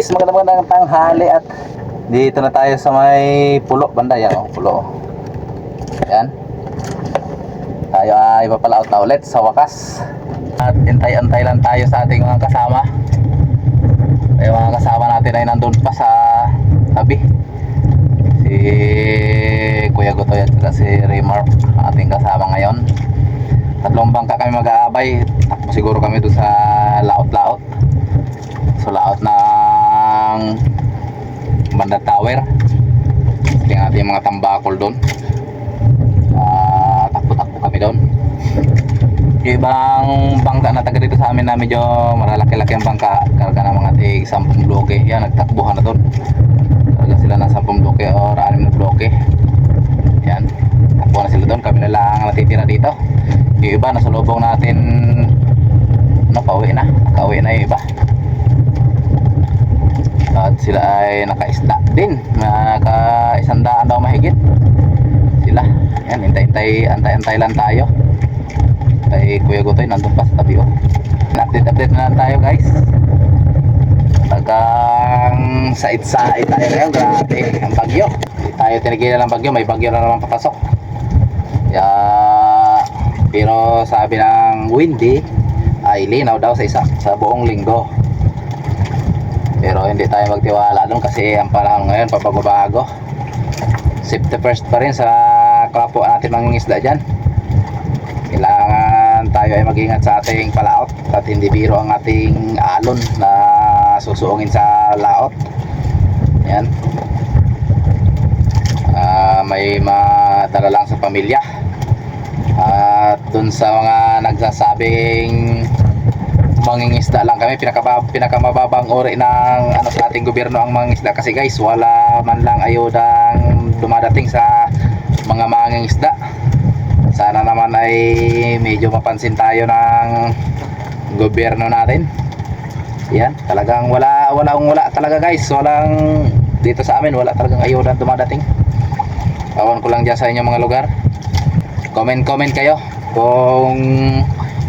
Guys, magandang magandang tanghali at dito na tayo sa may pulo banda yan oh, pulo. Yan. Tayo ay papalaot na ulit sa wakas. At intay-antay lang tayo sa ating mga kasama. Yung mga kasama natin ay nandun pa sa tabi. Si Kuya Gotoy at si ang ating kasama ngayon. Tatlong bangka kami mag-aabay. Takbo siguro kami doon sa laot-laot. So laot ng Banda Tower. Tingnan natin yung mga tambakol doon. Ah, takbo-takbo kami doon. Ibang bangka na taga dito sa amin na medyo malalaki-laki ang bangka. Karga ng mga tig 10 bloke. Yan, nagtakbuhan na doon. Karga sila ng 10 bloke o 6 na bloke. Yan. Takbo na sila doon. Kami na lang ang natitira dito. Yung iba, nasa lubong natin ano, pauwi na. Nakauwi na yung iba. At sila ay nakaisda din. Naka-isandaan daw mahigit. Sila. Yan, hintay-hintay, antay-antay lang tayo. Kay Kuya Gutoy, nandun pa sa tabi oh. Update-update na lang tayo guys. Tagang sait-sait tayo ngayon. Grabe, ang bagyo. Hindi tayo tinigilan ng bagyo. May bagyo na naman papasok. Kaya, pero sabi ng windy ay linaw daw sa isa sa buong linggo. Pero hindi tayo magtiwala doon kasi ang panahon ngayon pabago-bago. Safety first pa rin sa kapwa natin mangingisda dyan. Kailangan tayo ay mag-ingat sa ating palaot at hindi biro ang ating alon na susuungin sa laot. Yan. Ah, may madala lang sa pamilya. At dun sa mga nagsasabing mangingisda lang kami. Pinakaba, pinakamababang uri ng ano sa ating gobyerno ang mangingisda. Kasi guys wala man lang ayodang dumadating sa mga mangingisda. Sana naman ay medyo mapansin tayo ng gobyerno natin. Yan talagang wala walang wala talaga guys. Walang dito sa amin wala talagang ayuda dumadating. Kawan ko lang dyan sa inyong mga lugar. Comment comment kayo kung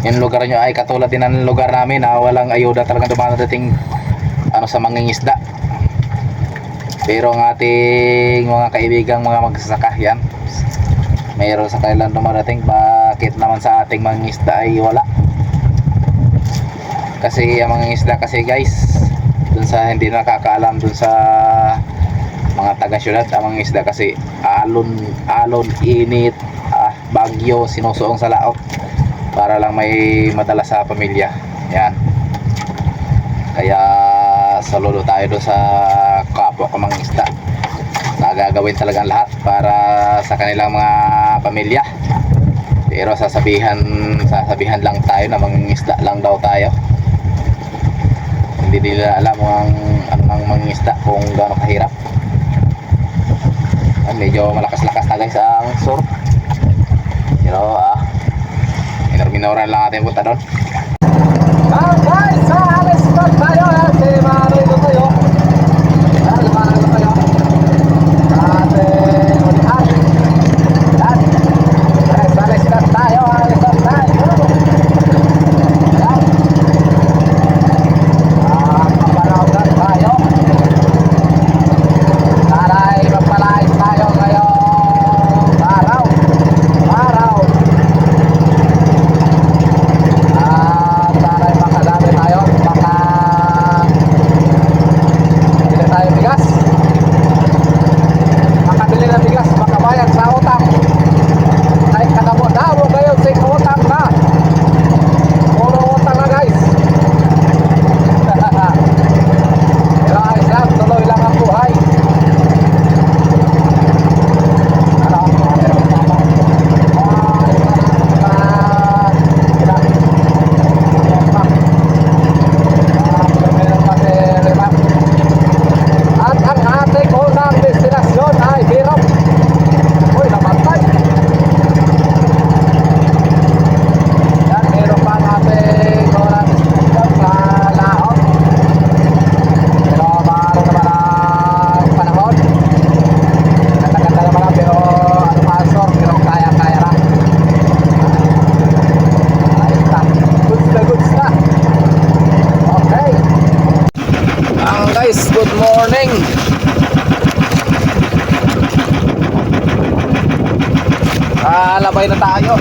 yung lugar nyo ay katulad din ng lugar namin na walang ayuda talagang dumadating ano sa mangingisda. Pero ang ating mga kaibigang mga magsasaka yan. Mayroon sa kailan dumadating bakit naman sa ating mangingisda ay wala? Kasi ang mangingisda kasi guys dun sa hindi nakakaalam dun sa mga taga syudad ang mangingisda kasi alon alon init ah, bagyo sinusuong sa laot para lang may madala sa pamilya. Yan. Kaya saludo tayo doon sa kapwa ko mga isda. Na gagawin talagang lahat para sa kanilang mga pamilya. Pero sasabihan sasabihan lang tayo na mangingisda lang daw tayo. Hindi nila alam ang ano ng mangingisda kung gaano kahirap. Medyo malakas-lakas na guys ang surf pero ah minor-minoran lang natin punta morning. Ah, labay na tayo.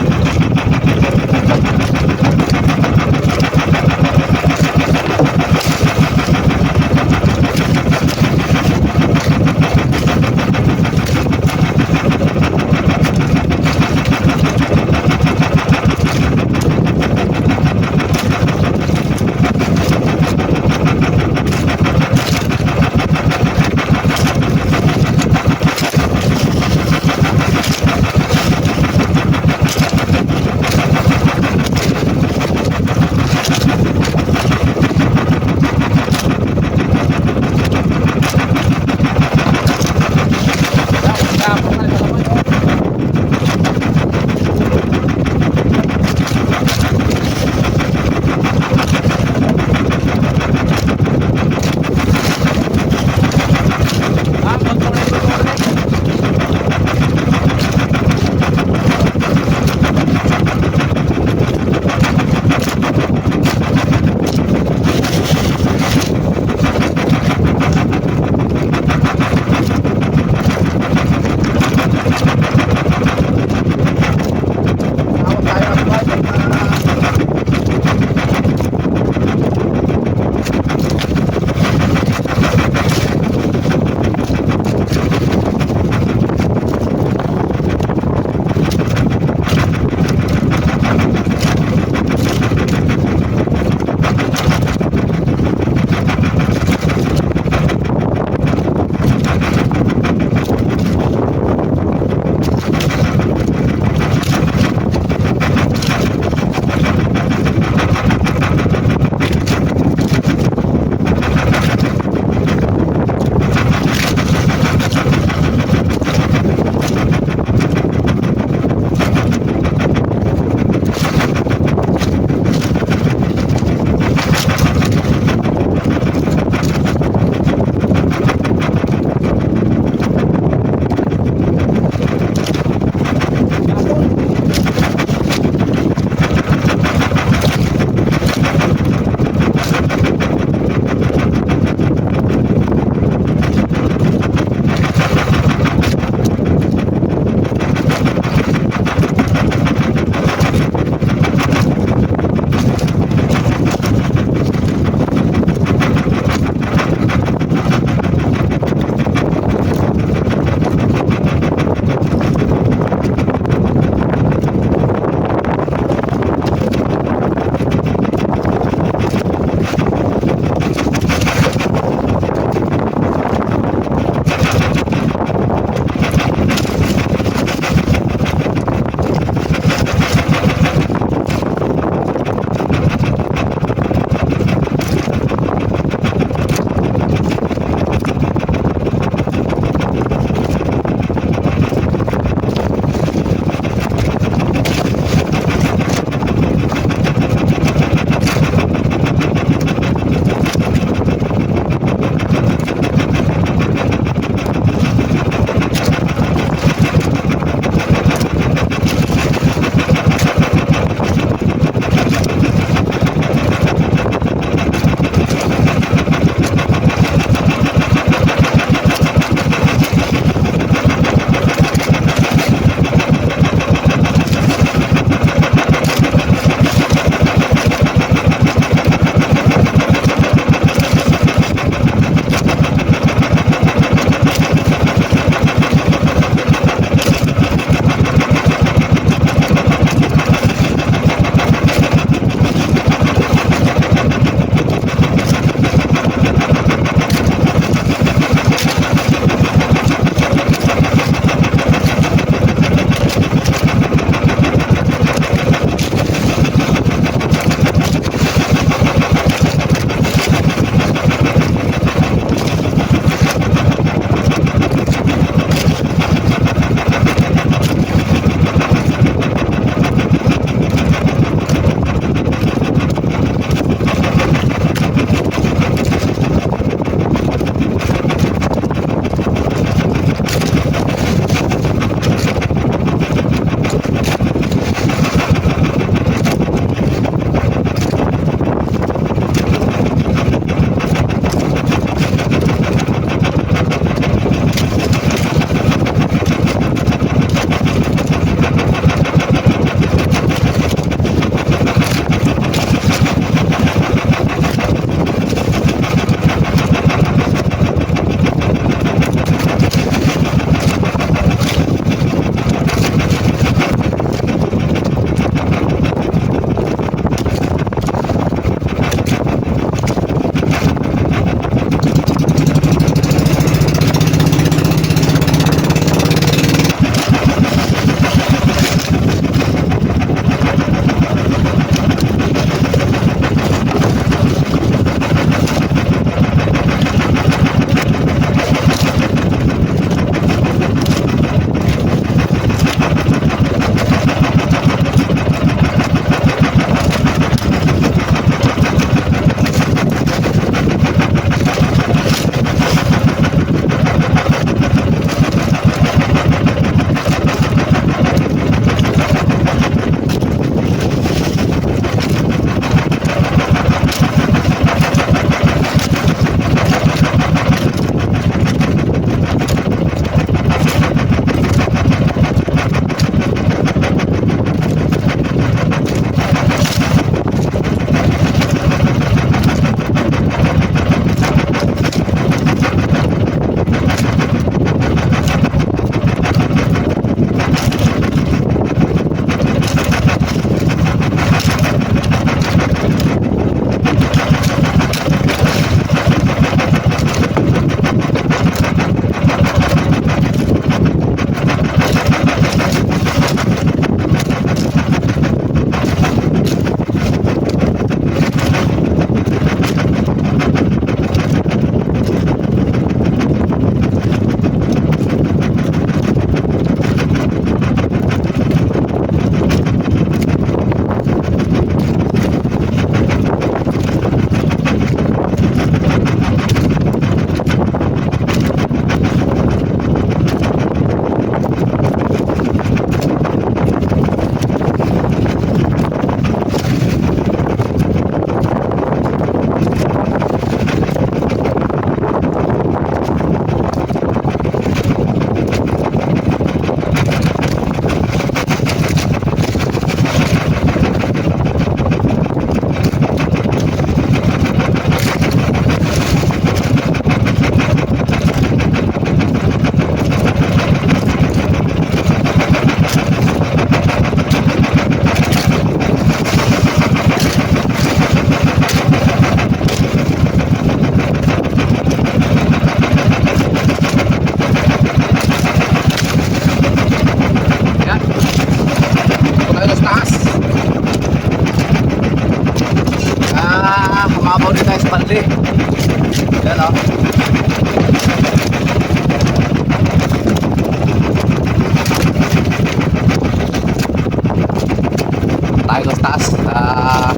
Sa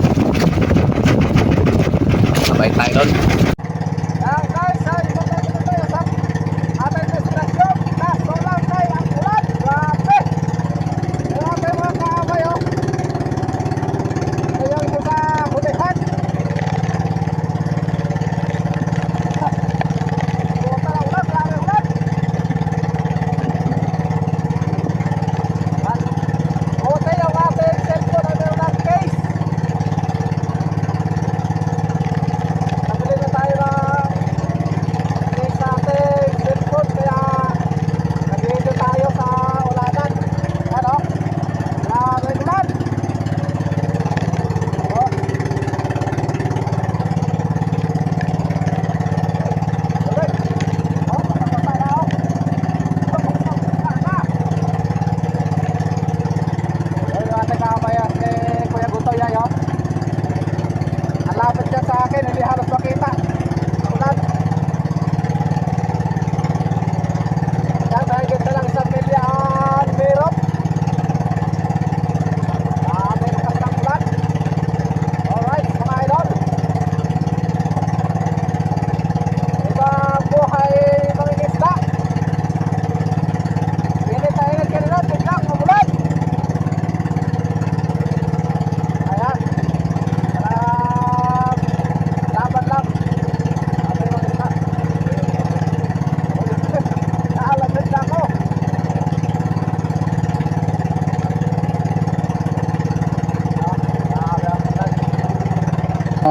and they had a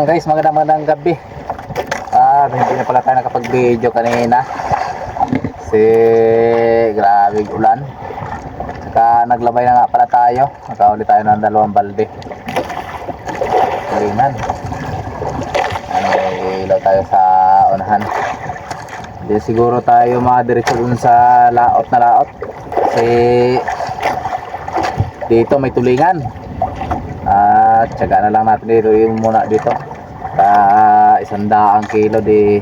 Ah, guys, magandang magandang gabi. Ah, hindi na pala tayo nakapag-video kanina. Kasi grabe ulan. Saka naglabay na nga pala tayo. Nakauli tayo ng dalawang balde. Tulingan. Ano, ilaw tayo sa unahan. Hindi siguro tayo madiretso dun sa laot na laot. Kasi dito may tulingan. At tsaga na lang natin dito yung muna dito. Ka isang daang kilo di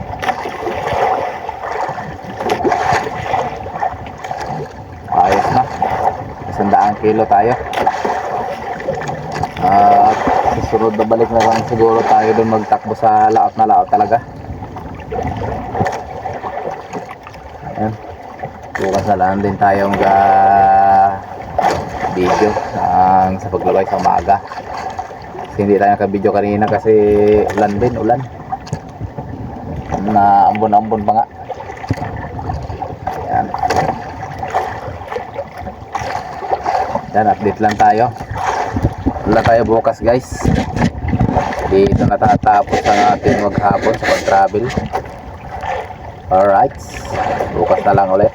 ayos na. Isang daang kilo tayo. At susunod na balik na lang siguro tayo doon magtakbo sa laot na laot talaga. Ayan. Bukas na lang din tayong ga video ang sa paglabay sa umaga. Hindi tayo naka-video kanina kasi ulan din, ulan. Na ambon-ambon pa nga. Yan. Yan, update lang tayo. Wala tayo bukas guys. Dito natatapos ang ating maghapon sa pag-travel. Alright. Bukas na lang ulit.